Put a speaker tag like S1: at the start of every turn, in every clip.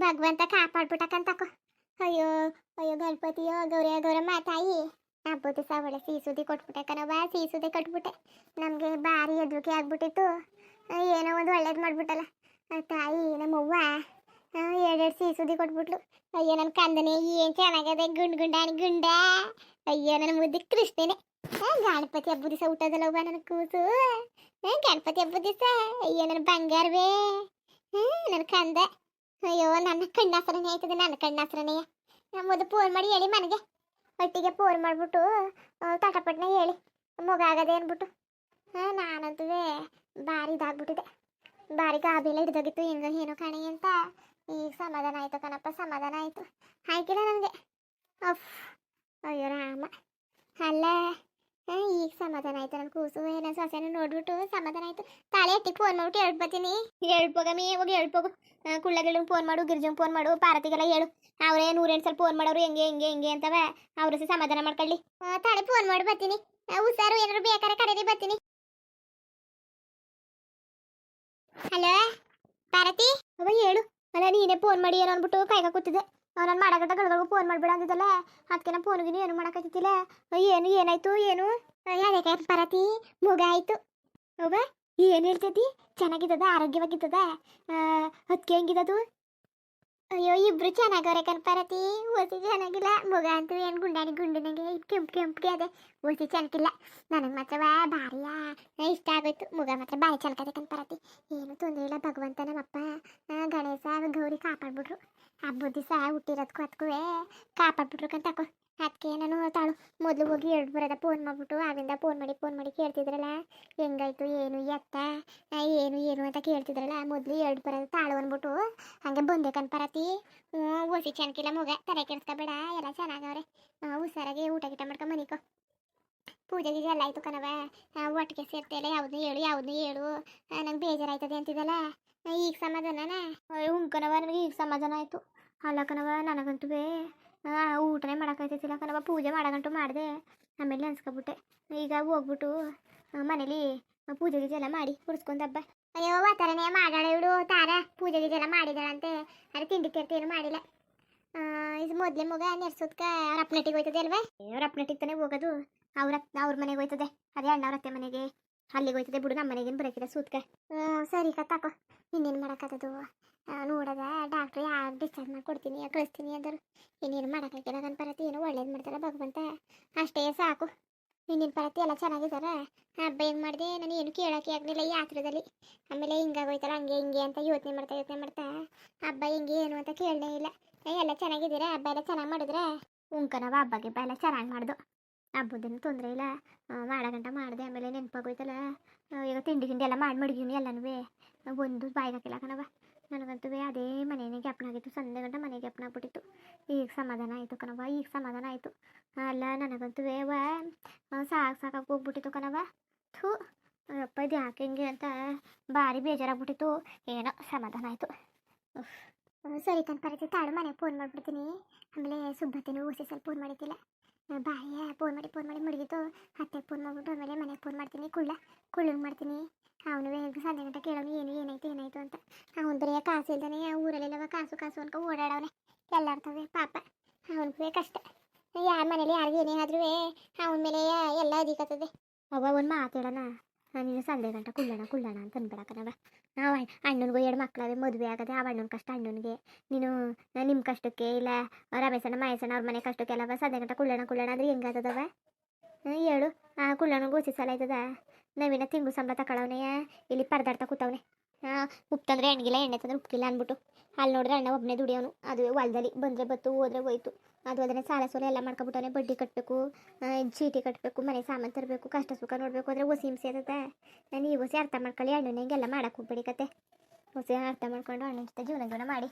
S1: ಭಗವಂತ ಕಾಪಾಡ್ಬಿಟ್ಟಕಂತಕೋ ಅಯ್ಯೋ ಅಯ್ಯೋ ಗಣಪತಿಯೋ, ಗೌರಿಯ, ಗೌರಮ್ಮ, ತಾಯಿ. ಹಬ್ಬದ ಸಹ ಒಳ್ಳೆ ಸಿಹಿ ಸುದ್ದಿ ಕೊಟ್ಬಿಟ್ಟೆ. ನಮಗೆ ಭಾರಿ ಹೆದರಿಕೆ ಆಗ್ಬಿಟ್ಟಿತ್ತು. ಏನೋ ಒಂದು ಒಳ್ಳೇದು ಮಾಡ್ಬಿಟ್ಟಲ್ಲ. ತಾಯಿ, ನಮ್ಮವ್ವ ಎರಡೆರಡು ಸೀಸುದಿ ಕೊಟ್ಬಿಟ್ಲು. ಅಯ್ಯೋ ನನ್ನ ಕಂದನೆ ಏನು ಚೆನ್ನಾಗದೆ, ಗುಂಡ್ ಗುಂಡಾಣಿ ಗುಂಡ. ಅಯ್ಯೋ ನನ್ನ ಮುದ್ದೆ ಕೃಷ್ಣನೇ. ಗಣಪತಿ ಹಬ್ಬದ ದಿವಸ ಊಟದಲ್ಲ ಹೋಗ ನನ್ನ ಕೂಸು. ಗಣಪತಿ ಹಬ್ಬದ ದಿವಸ ಅಯ್ಯೋ ನನ್ನ ಬಂಗಾರವೇ. ನನ್ನ ಕಂದ. ಅಯ್ಯೋ, ನನ್ನ ಕಣ್ಣಾಸರನೇ ಆಯ್ತದೆ, ನನ್ನ ಕಣ್ಣಾಸರನೆಯ ನಮ್ಮದು ಫೋನ್ ಮಾಡಿ ಹೇಳಿ ಮನೆಗೆ. ಒಟ್ಟಿಗೆ ಫೋನ್ ಮಾಡಿಬಿಟ್ಟು ತಟಪಟ್ನ ಹೇಳಿ. ಮಗ ಆಗದೆ ಅಂದ್ಬಿಟ್ಟು. ಹಾಂ ನಾನಂತೂ ಭಾರಿ ಇದಾಗ್ಬಿಟ್ಟಿದೆ. ಭಾರಿ ಗಾಬೆಲ್ಲ ಹಿಡ್ದೋಗಿತ್ತು. ಹೆಂಗ ಏನೋ ಕಣಿ ಅಂತ. ಈಗ ಸಮಾಧಾನ ಆಯ್ತು ಕಣಪ್ಪ, ಸಮಾಧಾನ ಆಯ್ತು. ಆಯ್ತಿಲ್ಲ ನನಗೆ. ಅಫ್, ಅಯ್ಯೋ, ರಾಮ. ಅಲ್ಲ ಈಗ ಸಮಾಧಾನ ಆಯ್ತು ನನ್ನ ಕೂಸು. ಸೊಸೆನ ನೋಡ್ಬಿಟ್ಟು ಸಮಾಧಾನ ಆಯ್ತು. ತಾಳೆ ಎತ್ತಿ ಫೋನ್ ಮಾಡ್ಬಿಟ್ಟು ಹೇಳ್ಬತ್ತೀನಿ ಹೇಳ್ಬೋಗಮ್ಮಿ ಹೋಗಿ ಹೇಳ್ಬೋಗು ಕುಳ್ಳಗಳಿಗೆ ಫೋನ್ ಮಾಡು ಗಿರ್ಜಂಗೆ ಫೋನ್ ಮಾಡು ಪಾರತಿಗೆಲ್ಲ ಹೇಳು. ಅವರೇ ನೂರೆಂಟು ಸಲ ಫೋನ್ ಮಾಡೋರು ಹೆಂಗೆ ಹೆಂಗೆ ಹೆಂಗೆ ಅಂತವ. ಅವ್ರ ಸಹ ಸಮಾಧಾನ ಮಾಡ್ಕೊಳ್ಳಿ. ತಾಳೆ ಫೋನ್ ಮಾಡಿ ಬರ್ತೀನಿ. ಹುಷಾರು ಏನಾದ್ರು ಬೇಕಾರೆ ಕಡೆಗೆ ಬರ್ತೀನಿ. ಹಲೋ ಪಾರತಿ ಅವ ಹೇಳು. ಅಲ್ಲ ನೀನೇ ಫೋನ್ ಮಾಡಿ ಏನೋ ಅಂದ್ಬಿಟ್ಟು ಕಾಯ್ಕ ಕೂತಿದ್ದೆ. ನಾನು ಮಾಡಕಟ್ಟ ಗಳಿಗೂ ಫೋನ್ ಮಾಡ್ಬೇಡ ಅಂದಿದ್ದಲ್ಲ. ಅದಕ್ಕೆ ನಾ ಫೋನ್ಗಿನ ಏನು ಮಾಡಕತ್ತಿದ್ದಿಲ್ಲ? ಏನು, ಏನಾಯ್ತು, ಏನು? ಯಾಕೆ ಪಾರತಿ, ಮುಗ ಆಯ್ತು. ಹೋಗ ಏನು ಹೇಳ್ತೈತಿ? ಚೆನ್ನಾಗಿದ್ದದ, ಆರೋಗ್ಯವಾಗಿದ್ದದ? ಅದಕ್ಕೆ ಹೆಂಗಿದದು ಅಯ್ಯೋ, ಇಬ್ರು ಚೆನ್ನಾಗವ್ರೆ ಕನ್ಪಾರತಿ ಓದಿ ಚೆನ್ನಾಗಿಲ್ಲ. ಮುಗ ಅಂತೂ ಏನು ಗುಂಡಾನಿ ಗುಂಡಿನಾಗೆ ಕೆಂಪು, ಕೆಂಪಿಗೆ ಅದೇ. ಓಸಿ ಚಂಕಿಲ್ಲ ನನಗೆ ಮಾತ್ರ ಭಾರಿಯ ಇಷ್ಟ ಆಗೋಯ್ತು. ಮುಗ ಮಾತ್ರ ಭಾರಿ ಚೆನ್ನಾಗದೆ ಕನ್ಪಾರತಿ ಏನು ತೊಂದರೆ ಇಲ್ಲ, ಭಗವಂತ ನಮ್ಮಪ್ಪ ಗಣೇಶ, ಗೌರಿ ಕಾಪಾಡ್ಬಿಟ್ರು. ಹಬ್ಬದ ದಿವಸ ಹುಟ್ಟಿರೋದಕ್ಕೂ ಅದಕ್ಕೂ ಕಾಪಾಡ್ಬಿಟ್ರು ಕಂತಕೋ ಅದಕ್ಕೆ ನಾನು ತಾಳು. ಮೊದಲು ಹೋಗಿ ಎರಡು ಬರೋದ ಫೋನ್ ಮಾಡ್ಬಿಟ್ಟು, ಆಗಿಂದ ಫೋನ್ ಮಾಡಿ ಫೋನ್ ಮಾಡಿ ಕೇಳ್ತಿದ್ರಲ್ಲ? ಹೆಂಗಾಯ್ತು, ಏನು ಎತ್ತ ಏನು ಏನು ಅಂತ ಕೇಳ್ತಿದ್ರಲ್ಲ? ಮೊದಲು ಎರಡು ಬರೋದ ತಾಳು ಅಂದ್ಬಿಟ್ಟು ಹಂಗೆ ಬಂದೆ ಕನ್ಪರತಿ ಹ್ಞೂ ಓಸಿ ಚೆನ್ನಕಿಲ್ಲ ಮುಗ. ತಲೆ ಕೆಡಿಸ್ಕೊಬೇಡ. ಎಲ್ಲ ಚೆನ್ನಾಗವ್ರೆ ಹುಷಾರಾಗಿ ಊಟ ಗೀಟ ಮಾಡ್ಕೊಂಡು ಮನಿಕೋ ಪೂಜೆ ಗೀಜೆ ಎಲ್ಲ ಆಯ್ತು ಕಣವ ಒಟ್ಟಿಗೆ ಸೇರ್ತೇಲೆ ಯಾವ್ದು ಹೇಳು ಯಾವ್ದು ಹೇಳು. ನಂಗೆ ಬೇಜಾರಾಯ್ತದೆ ಅಂತಿದ್ದಲ್ಲ. ಈಗ ಸಮಾಧಾನನ? ಉಂಕನವ ನನಗೆ ಈಗ ಸಮಾಧಾನ ಆಯಿತು. ಅಲ್ಲ ಕಣವ ನನಗಂತೂ ಊಟನೇ ಮಾಡೋಕ್ಕಾಯ್ತಿಲ್ಲ ಕಣವ ಪೂಜೆ ಮಾಡೋಗಂಟು ಮಾಡಿದೆ. ಆಮೇಲೆ ಅನ್ಸ್ಕೊಬಿಟ್ಟೆ ಈಗ ಹೋಗ್ಬಿಟ್ಟು ಮನೇಲಿ ಪೂಜೆ ಗೀಜೆ ಎಲ್ಲ ಮಾಡಿ ಕುಡಿಸ್ಕೊಂಡ್ ಹಬ್ಬ. ಅಯ್ಯೋ ಆ ಥರನೇ ಮಾಡಾಳೆ ಇವಳು, ತಾರ. ಪೂಜೆ ಗೀಜೆ ಎಲ್ಲ ಮಾಡಿದಾಳಂತೆ. ಅದು ತಿಂಡಿ ತಿರ್ತಿ ಏನು ಮಾಡಿಲ್ಲ. ಇದು ಮೊದಲೇ ಮಗ ನೆರ್ಸೋದ್ಕ ಅವ್ರ ಅಪ್ಪನಟ್ಟಿಗೆ ಹೋಯ್ತದೆ ಅಲ್ವಾ? ಅವ್ರ ಅಪ್ಪನಟ್ಟಿಗೆ ತಾನೇ ಹೋಗೋದು. ಅವ್ರ ಅವ್ರ ಮನೆಗೆ ಹೋಯ್ತದೆ. ಅದೇ ಅಣ್ಣ ಅವ್ರ ಅತ್ತೆ ಮನೆಗೆ. ಅಲ್ಲಿಗೆ ಹೋಯ್ತದೆ ಬಿಡು ನಮ್ಮ ಮನೆಗೇನು ಬರಕಿದೆ ಸೂತ್ಕ ಹ್ಞೂ ಸರಿ ಕತ್ತಾಕೋ ಇನ್ನೇನು ಮಾಡೋಕ್ಕದು ನೋಡದ ಡಾಕ್ಟ್ರ್ ಯಾರು ಡಿಸ್ಚಾರ್ಜ್ ಮಾಡಿ ಕೊಡ್ತೀನಿ ಕಳಿಸ್ತೀನಿ ಅಂದರು. ಇನ್ನೇನು ಮಾಡೋಕ್ಕಾಗಿಲ್ಲ ನನ್ನ ಪರತಿ ಏನು ಒಳ್ಳೇದು ಮಾಡ್ತಾರೆ ಭಗವಂತ. ಅಷ್ಟೇ ಸಾಕು. ಇನ್ನೇನು ಪರತಿ ಎಲ್ಲ ಚೆನ್ನಾಗಿದ್ದಾರ ಹಬ್ಬ ಹೆಂಗೆ ಮಾಡಿದೆ? ನಾನು ಏನು ಕೇಳೋಕ್ಕೆ ಆಗಲಿಲ್ಲ ಈ ಯಾತ್ರದಲ್ಲಿ ಆಮೇಲೆ ಹಿಂಗಾಗೋಯ್ತಲ್ಲ, ಹಂಗೆ ಹಿಂಗೆ ಅಂತ ಯೋಚನೆ ಮಾಡ್ತಾ ಯೋಚನೆ ಮಾಡ್ತಾ. ಹಬ್ಬ ಹೆಂಗೆ, ಏನು ಅಂತ ಕೇಳಲೇ ಇಲ್ಲ. ಎಲ್ಲ ಚೆನ್ನಾಗಿದ್ದೀರಾ? ಹಬ್ಬ ಎಲ್ಲ ಚೆನ್ನಾಗಿ ಮಾಡಿದ್ರೆ? ಉಂಕನವ ಹಬ್ಬ ಗಿಬ್ಬ ಎಲ್ಲ ಚೆನ್ನಾಗಿ ಮಾಡ್ದು. ಹಬ್ಬದೇನು ತೊಂದರೆ ಇಲ್ಲ. ಮಾಡಗಂಟ ಮಾಡಿದೆ, ಆಮೇಲೆ ನೆನಪಾಗೋಯ್ತಲ್ಲ ಈಗ ತಿಂಡಿ ಗಿಂಡಿ ಎಲ್ಲ ಮಾಡಿ ಮಡಗಿವ್ನಿ ಎಲ್ಲನೂ ಒಂದು ಬಾಯಿಗೆ ಹಾಕಿಲ್ಲ ಕಣವ ನನಗಂತೂ ಅದೇ ಮನೆಯೇ ಜ್ಞಾಪನ ಆಗಿತ್ತು, ಸಂಜೆ ಗಂಟ ಮನೆ ಜ್ಞಾಪನ ಆಗ್ಬಿಟ್ಟಿತ್ತು. ಈಗ ಸಮಾಧಾನ ಆಯಿತು ಕಣವ ಈಗ ಸಮಾಧಾನ ಆಯಿತು. ಅಲ್ಲ, ನನಗಂತೂ ಸಾಕು ಸಾಕಾಗಿ ಹೋಗ್ಬಿಟ್ಟಿತ್ತು ಕಣವ ಥೂ ಅಪ್ಪ ಇದು ಯಾಕೆ ಹಿಂಗೆ ಅಂತ ಭಾರಿ ಬೇಜಾರಾಗ್ಬಿಟ್ಟಿತ್ತು. ಏನೋ ಸಮಾಧಾನ ಆಯಿತು. ಸರಿ ತನ್ನ ಪರಿಚಯ ತಾಳು ಮನೆಗೆ ಫೋನ್ ಮಾಡಿಬಿಡ್ತೀನಿ. ಆಮೇಲೆ ಸುಬ್ಬತ್ತಿನೂ ಓಸಿ ಸ್ವಲ್ಪ ಫೋನ್ ಮಾಡಿದ್ದಿಲ್ಲ. ಬಾಯ ಫೋನ್ ಮಾಡಿ ಫೋನ್ ಮಾಡಿ ಮಡಗಿತ್ತು ಅತ್ತೆಗೆ ಫೋನ್ ಮಾಡಿಬಿಟ್ಟು ಆಮೇಲೆ ಮನೆಗೆ ಫೋನ್ ಮಾಡ್ತೀನಿ. ಕುಳ್ಳ ಕುಳ್ಳಂಗೆ ಮಾಡ್ತೀನಿ. ಅವನು ಸಂಜೆ ಗಂಟೆ ಕೇಳೋನು ಏನು, ಏನಾಯ್ತು ಏನಾಯ್ತು ಅಂತ. ಅವನು ಬರೀ ಕಾಸು ಇಲ್ದಾನೆ ಊರಲ್ಲೆಲ್ಲವ ಕಾಸು ಕಾಸು ಅನ್ಕೊ ಓಡಾಡವನೆ. ಎಲ್ಲಾರ್ತವೆ ಪಾಪ. ಅವನಿಗೂ ಕಷ್ಟ. ಯಾರ ಮನೇಲಿ ಯಾರಿಗೂ ಏನೇ ಆದ್ರೂ ಅವನ ಮೇಲೆ ಎಲ್ಲ ಅದಿಕತ್ತದೆ ಅವ ಒಂದು ಮಾತಾಡೋಣ ನೀನು ಸಂಜೆ ಗಂಟ ಕುಳ್ಳಣ ಕುಳ್ಳಣ ಅಂತ ಅನ್ಬೇಡ ಕಣವ ನಾವು ಅಣ್ಣನಿಗೂ ಎರಡು ಮಕ್ಕಳವೆ ಮದುವೆ ಆಗದೆ ಆ ಅಣ್ಣನ ಕಷ್ಟ ಅಣ್ಣನಿಗೆ. ನೀನು ನಿಮ್ಮ ಕಷ್ಟಕ್ಕೆ ಇಲ್ಲ ರಮೇಶಣ್ಣ ಮಹೇಶಣ್ಣ ಅವ್ರ ಮನೆ ಕಷ್ಟಕ್ಕೆ ಎಲ್ಲ ಸಂಜೆ ಗಂಟ ಕುಳ್ಳಣ ಕುಳ್ಳಣ ಅಂದ್ರೆ ಹೆಂಗಾತದವ ಹ್ಮ್, ಹೇಳು. ಆ ಕುಳ್ಳೋಣ ಉಸಿ ಸಲ ಆಯ್ತದ ನವೀನ ತಿಂಗಳು ಸಂಬಳ ತಗೊಳವನೆಯ ಇಲ್ಲಿ ಪರದಾಡ್ತಾ ಕೂತವನೇ. ಉಪ್ಪು ತಂದರೆ ಎಣ್ಗಿಲ್ಲ, ಎಣ್ಣೆ ತಂದ್ರೆ ಉಪ್ಪಿಲ್ಲ ಅಂದ್ಬಿಟ್ಟು. ಅಲ್ಲಿ ನೋಡಿದ್ರೆ ಅಣ್ಣ ಒಬ್ಬನೇ ದುಡಿಯೋನು ಅದು ಹೊಲದಲ್ಲಿ ಬಂದರೆ ಬತ್ತು, ಹೋದ್ರೆ ಹೋಯ್ತು. ಅದು ಅಲ್ಲದೆ ಸಾಲ ಸೋಲ ಎಲ್ಲ ಮಾಡ್ಕೊಬಿಟ್ಟವನೆ. ಬಡ್ಡಿ ಕಟ್ಟಬೇಕು ಚೀಟಿ ಕಟ್ಟಬೇಕು ಮನೆ ಸಾಮಾನು ತರಬೇಕು, ಕಷ್ಟ ಸುಖ ನೋಡಬೇಕು. ಅಂದರೆ ಹೊಸಿ ಹಿಂಸೆ ಇರ್ತದೆ ನಾನು ಈ ಹೊಸಿ ಅರ್ಥ ಮಾಡ್ಕೊಳ್ಳಿ, ಅಣ್ಣನ ಹಿಂಗೆಲ್ಲ ಮಾಡೋಕೆ ಹೋಗ್ಬೇಡಿ ಕತೆ. ಹೊಸಿ ಅರ್ಥ ಮಾಡ್ಕೊಂಡು ಅಣ್ಣನ ಜೊತೆ ಜೀವನ ಜೀವನ ಮಾಡಿ.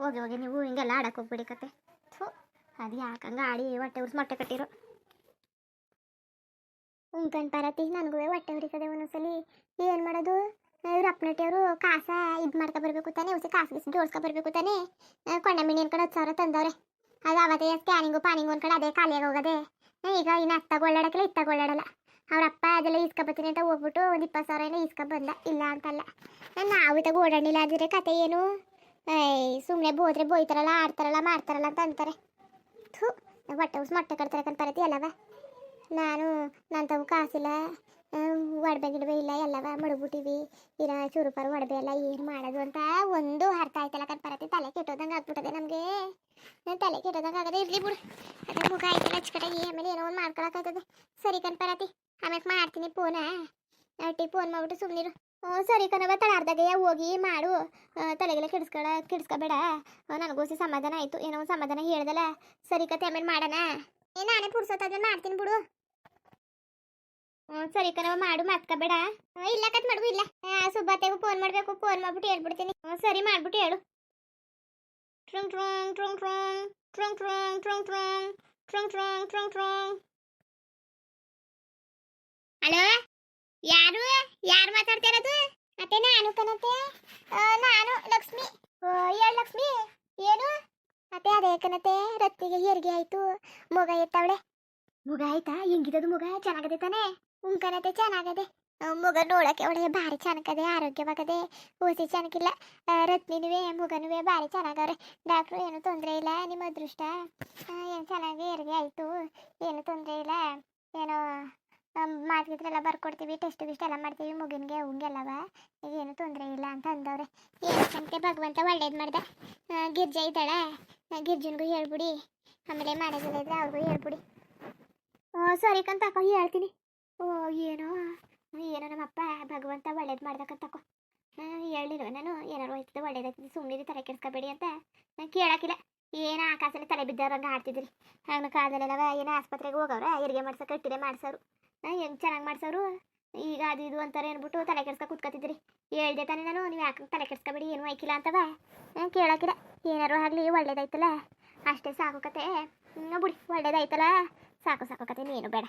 S1: ಹೋಗಿ ಹೋಗಿ ನೀವು ಹಿಂಗೆಲ್ಲ ಆಡಕ್ಕೆ ಹೋಗ್ಬೇಡಿ ಕತೆ. ಥೂ, ಅದು ಯಾಕಂಗೆ ಆಡಿ ಹೊಟ್ಟೆ ಉರ್ಸ್ ಮೊಟ್ಟೆ ಕಟ್ಟಿರೋ. ಉಂಕನ್ ಪಾರತಿ ನನಗೂ ಹೊಟ್ಟೆ ಉರಿತದೆ ಒಂದೊಂದ್ಸಲಿ. ಏನು ಮಾಡೋದು? ಇವ್ರ ಅಪ್ಪನಟ್ಟಿಯವರು ಕಾಸ ಇದು ಮಾಡ್ಕೊ ಬರಬೇಕು ತಾನೆ, ಉಸಿ ಕಾಸು ಗೀಸು ಜೋಡ್ಸ್ಕೊ ಬರಬೇಕು ತಾನೆ. ಕೊಂಡ ಮಿಣಿ ಅನ್ಕೊಂಡು ಹತ್ತು ಸಾವಿರ ತಂದವ್ರೆ. ಅದು ಅವತ್ತೇ ಸ್ಕ್ಯಾನಿಂಗು ಪಾನಿಂಗು ಅನ್ಕೊಂಡು ಅದೇ ಖಾಲಿಯಾಗಿ ಹೋಗೋದೆ. ಈಗ ಇನ್ನು ಅತ್ತಾಗ ಓಡಾಡಕ್ಕಿಲ್ಲ ಇತ್ತಾಗ ಓಡಾಡಲ್ಲ ಅವ್ರ ಅಪ್ಪ ಅದೆಲ್ಲ ಈಸ್ಕೊಬತ್ತೀನಿ ಅಂತ ಹೋಗ್ಬಿಟ್ಟು ಒಂದು ಇಪ್ಪತ್ತು ಸಾವಿರ ಏನೋ ಇಸ್ಕೊ ಇಲ್ಲ ಅಂತಲ್ಲ. ನಾವು ಇತ್ತಾಗ ಓಡಾಡಿಲ್ಲ ಆದರೆ ಕತೆ ಏನು? ಏಯ್ ಸುಮ್ಮನೆ ಬೋದ್ರೆ ಬೋಯ್ತಾರಲ್ಲ, ಆಡ್ತಾರಲ್ಲ, ಮಾಡ್ತಾರಲ್ಲ ಅಂತ ಅಂತಾರೆ. ಥೂ, ಹೊಟ್ಟೆ ಉಸ್ ಮೊಟ್ಟೆ ಕಟ್ತಾರೆ ಕಂತಾರತಿ ಅಲ್ಲವ. ನಾನು ನನ್ನ ತಮ್ಮ ಕಾಸಿಲ್ಲ ಒಡಬೆ ಗಿಡಬೆ ಇಲ್ಲ, ಎಲ್ಲವ ಮಡಗ್ಬಿಟ್ಟಿವಿ. ಇರ ಚೂರುಪಾರು ಒಡಬೆ ಎಲ್ಲ ಏನು ಮಾಡೋದು ಅಂತ ಒಂದು ಅರ್ಥ ಆಯ್ತಲ್ಲ ಕಟ್ಪರತಿ ತಲೆ ಕೆಟ್ಟೋದಂಗೆ ಆಗ್ಬಿಟ್ಟದೆ ನಮಗೆ. ತಲೆ ಕೆಟ್ಟೋದಂಗೆ ಆಗದೆ ಇರ್ಲಿ ಬಿಡು. ಅದೇ ಮುಖ ಆಯ್ತಲ್ಲ ಆಮೇಲೆ ಏನೋ ಒಂದು ಮಾಡ್ಕೊಳಕ್ಕಾಯ್ತದೆ ಸರಿ ಕಣ್ಪರತಿ ಆಮೇಲೆ ಮಾಡ್ತೀನಿ ಫೋನ ಅಟ್ಟಿ ಫೋನ್ ಮಾಡ್ಬಿಟ್ಟು ಸುಮ್ಮನಿರು ಹ್ಞೂ ಸರಿ ಕಣವ ತಳಾರ್ದಾಗೆ ಹೋಗಿ ಮಾಡು. ತಲೆಗೆಲ್ಲ ಕೆಡಿಸ್ಕೊಳ ಕೆಡಿಸ್ಕೋಬೇಡ. ನನಗೋಸಿ ಸಮಾಧಾನ ಆಯಿತು. ಏನೋ ಒಂದು ಸಮಾಧಾನ ಹೇಳ್ದಲ್ಲ. ಸರಿ ಕತೆ, ಆಮೇಲೆ ಮಾಡೋಣ. ಏ, ನಾನೇ ಪುಡ್ಸೋತಾದ್ರೆ ಮಾಡ್ತೀನಿ ಬಿಡು. ಸರಿ ಕಣವ ಮಾಡು ಮಾತ್ಕೋಬೇಡ ಇಲ್ಲ ಕತ್ ಮಡಗು ಇಲ್ಲ ಸುಬ್ಬತ್ತೆಗೂ ಫೋನ್ ಮಾಡಬೇಕು ಫೋನ್ ಮಾಡ್ಬಿಟ್ಟು ಹೇಳ್ಬಿಡ್ತೀನಿ ಸರಿ ಮಾಡ್ಬಿಟ್ಟು ಹೇಳು Trung Trung Trung Trung Trung Trung Trung Trung Trung Trung Trung Trung hello ಯಾರು ಯಾರು ಮಾತಾಡ್ತಿರೋದು ಅತ್ತೆ ನಾನು ಕಣತೆ ನಾನು ಲಕ್ಷ್ಮಿ ಹೇಳು ಲಕ್ಷ್ಮಿ ಏನು ಅತ್ತೆ ಅದೇ ಕಣತೆ ರತ್ತಿಗೆ ಹೆರಿಗೆ ಆಯ್ತು ಮಗ ಎತ್ತವಳೆ ಮಗ ಆಯ್ತಾ ಹೆಂಗಿದದು ಮಗ ಚೆನ್ನಾಗದೆ ಉಂಕನತೆ ಚೆನ್ನಾಗದೆ. ಮುಗ ನೋಡಕ್ಕೆ ಅವಳೆ ಭಾರಿ ಚೆನ್ನಾಗದೆ, ಆರೋಗ್ಯವಾಗದೆ ಓಸಿ ಚೆನ್ನಾಗಿಲ್ಲ. ರತ್ನಿನುವೆ, ಮಗನುವೆ ಭಾರಿ ಚೆನ್ನಾಗವ್ರೆ. ಡಾಕ್ಟ್ರು ಏನು ತೊಂದರೆ ಇಲ್ಲ, ನಿಮ್ಮ ಅದೃಷ್ಟ? ಏನು ಚೆನ್ನಾಗಿ ಹೆರಿಗೆ ಆಯಿತು? ಏನು ತೊಂದರೆ ಇಲ್ಲ? ಏನೋ ಮಾತ್ಗಿತ್ರ ಎಲ್ಲ ಬರ್ಕೊಡ್ತೀವಿ ಟೆಸ್ಟ್ ಗಿಸ್ಟ್ ಎಲ್ಲ ಮಾಡ್ತೀವಿ, ಮಗನಿಗೆ ಅವಂಗೆಲ್ಲವ ಏನು ತೊಂದರೆ ಇಲ್ಲ ಅಂತ ಅಂದವ್ರೆ. ಏನಕ್ಕಂತೆ ಭಗವಂತ ಒಳ್ಳೇದು ಮಾಡ್ದ? ಗಿರ್ಜ ಇದ್ದಾಳೆ? ಗಿರ್ಜನ್ಗೂ ಹೇಳ್ಬಿಡಿ. ಆಮೇಲೆ ಇದ್ರೆ ಅವ್ರಿಗೂ ಹೇಳ್ಬಿಡಿ. ಸರಿ ಕಂತ ಹೇಳ್ತೀನಿ. ಓ, ಏನೋ ಏನೋ ನಮ್ಮಪ್ಪ ಭಗವಂತ ಒಳ್ಳೇದು ಮಾಡ್ದಕ್ಕಂತ ತಕೋ ಹೇಳಿಲ್ವ ನಾನು ಏನಾರು ಹೋಯ್ತದೆ ಒಳ್ಳೇದಾಯ್ತದೆ ಸುಮ್ಮನೆ ತಲೆ ಕೆಡ್ಸ್ಕೊಬೇಡಿ ಅಂತ. ನಾನು ಕೇಳಕ್ಕಿಲ್ಲ. ಏನೋ ಆಕಾಶಲ್ಲಿ ತಲೆ ಬಿದ್ದವ್ರಂಗೆ ಆಡ್ತಿದ್ರಿ. ಹಂಗ ಕಾಲದಲ್ಲೆಲ್ಲವ ಏನೋ ಆಸ್ಪತ್ರೆಗೆ ಹೋಗವ್ರ ಹೆರಿಗೆ ಮಾಡ್ಸಕ್ಕೆ ಇಟ್ಟಿದೆ ಮಾಡ್ಸೋರು ಹೆಂಗೆ ಚೆನ್ನಾಗಿ ಮಾಡ್ಸೋರು ಈಗ ಅದು ಇದು ಅಂತಾರೆ ಅಂದ್ಬಿಟ್ಟು ತಲೆ ಕೆಡ್ಸ್ಕೊ ಕುತ್ಕೋತಿದ್ರಿ ಹೇಳ್ದೆ ತಾನೇ ನಾನು, ನೀವು ಯಾಕೆ ತಲೆ ಕೆಡ್ಸ್ಕೊಬೇಡಿ, ಏನು ಆಯ್ಕಿಲ್ಲ ಅಂತವ. ನಾನು ಕೇಳಕ್ಕಿಲ್ಲ. ಏನಾರು ಆಗಲಿ ಒಳ್ಳೇದಾಯ್ತಲ್ಲ. ಅಷ್ಟೇ ಸಾಕು ಕತೆ. ಬಿಡಿ, ಒಳ್ಳೇದಾಯ್ತಲ್ಲ. ಸಾಕು ಸಾಕು ಕತೆ, ನೀನು ಬೇಡ.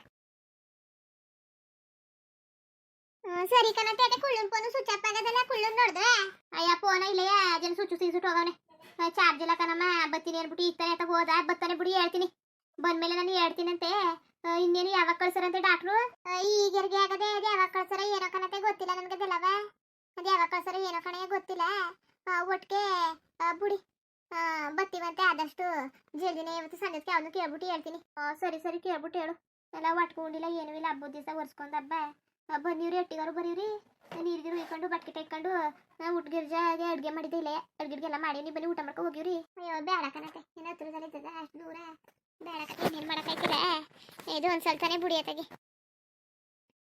S1: ಸರಿ ಕಣತೆ ಅದೇ ಕುಳ್ಳನ್ ಫೋನು ಸ್ವಿಚ್ ಆಫ್ ಆಗದಲ್ಲ, ಕುಳ್ಳನ್ ನೋಡ್ದೆ? ಅಯ್ಯ ಫೋನ ಇಲ್ಲಯ್ಯ ಜನ ಸ್ವಿಚ್ ಸೀಸುಟ್ಟು ಹೋಗವನೆ ಚಾರ್ಜ್ ಇಲ್ಲ ಕಣಮ್ಮ ಬತ್ತೀನಿ ಅನ್ಬಿಟ್ಟು ಇತ್ತಾನೆ ಅಂತ ಹೋದ ಬತ್ತಾನೆ ಬಿಡಿ, ಹೇಳ್ತೀನಿ. ಬಂದ್ಮೇಲೆ ನಾನು ಹೇಳ್ತೀನಂತೆ. ಇನ್ನೇನು ಯಾವಾಗ ಕಳ್ಸರಂತೆ ಡಾಕ್ಟ್ರು ಈಗ ಹೆರಿಗೆ ಆಗದೆ, ಅದು ಯಾವಾಗ ಕಳ್ಸಾರ ಏನೋ ಕಣತೆ ಗೊತ್ತಿಲ್ಲ ನನಗೆ ಅದೆಲ್ಲವ. ಅದು ಯಾವಾಗ ಕಳ್ಸರ ಏನೋ ಕಣೆ ಗೊತ್ತಿಲ್ಲ. ಒಟ್ಟಿಗೆ ಬುಡಿ. ಬತ್ತಿ ಮತ್ತೆ ಆದಷ್ಟು. ಜಲ್ದಿನೇ ಇವತ್ತು ಸಂಜೆಗೆ ಅವನು ಕೇಳ್ಬಿಟ್ಟು ಹೇಳ್ತೀನಿ. ಸರಿ ಸರಿ, ಕೇಳ್ಬಿಟ್ಟು ಹೇಳು. ಎಲ್ಲ ಒಟ್ಕೊಂಡಿಲ್ಲ, ಏನೂ ಇಲ್ಲ, ಹಬ್ಬದ ದಿವಸ ಒರ್ಸ್ಕೊಂಡ್ ಹಬ್ಬ. ಆ, ಅಟ್ಟಿಗಾರು ಬರೀವ್ರಿ ನೀರ್ಗಿರು ಇಟ್ಕೊಂಡು ಬಟ್ಕೆ ಇಟ್ಕೊಂಡು ಗಿರ್ಜಾಗೆ ಅಡುಗೆ ಮಾಡಿದ್ದೆ ಇಲ್ಲೇ. ಮಾಡಿ ನೀವು ಬನ್ನಿ ಊಟ ಮಾಡ್ಕೊ ಹೋಗಿವ್ರಿ ಅಯ್ಯೋ ಬೇಡ ಕಣತೆ ಏನೋ ಹತ್ರದಲ್ಲಿ ಇದ್ದದ? ಅಷ್ಟು ದೂರ. ಬೇಡ ಕತೆ ಏನು ಮಾಡೋಕ್ಕಾಯ್ತಿಲ್ಲ ಇದು ಒಂದು ಸ್ವಲ್ಪನೇ ಬುಡಿಯತ್ತಾಗಿ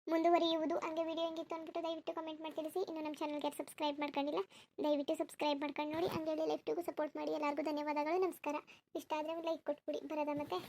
S1: ಮುಂದುವರಿಯುವುದು ಹಂಗೆ ವಿಡಿಯೋ ಹೆಂಗಿತ್ತು ಅಂದ್ಬಿಟ್ಟು ದಯವಿಟ್ಟು ಕಮೆಂಟ್ ಮಾಡಿ ತಿಳಿಸಿ. ಇನ್ನು ನಮ್ಮ ಚಾನಲ್ಗೆ ಸಬ್ಸ್ಕ್ರೈಬ್ ಮಾಡ್ಕೊಂಡಿಲ್ಲ ದಯವಿಟ್ಟು ಸಬ್ಸ್ಕ್ರೈಬ್ ಮಾಡ್ಕೊಂಡು ನೋಡಿ. ಹಂಗೆ ಲೈಫ್ಟಿಗೂ ಸಪೋರ್ಟ್ ಮಾಡಿ. ಎಲ್ಲರಿಗೂ ಧನ್ಯವಾದಗಳು. ನಮಸ್ಕಾರ. ಇಷ್ಟ ಆದರೆ ಲೈಕ್ ಕೊಟ್ಬಿಡಿ. ಬರೋದ ಮತ್ತೆ.